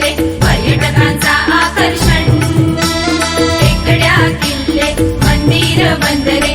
खेकडे पर्यटकांचा आकर्षण. टेकड्या किल्ले मंदिर बंदरे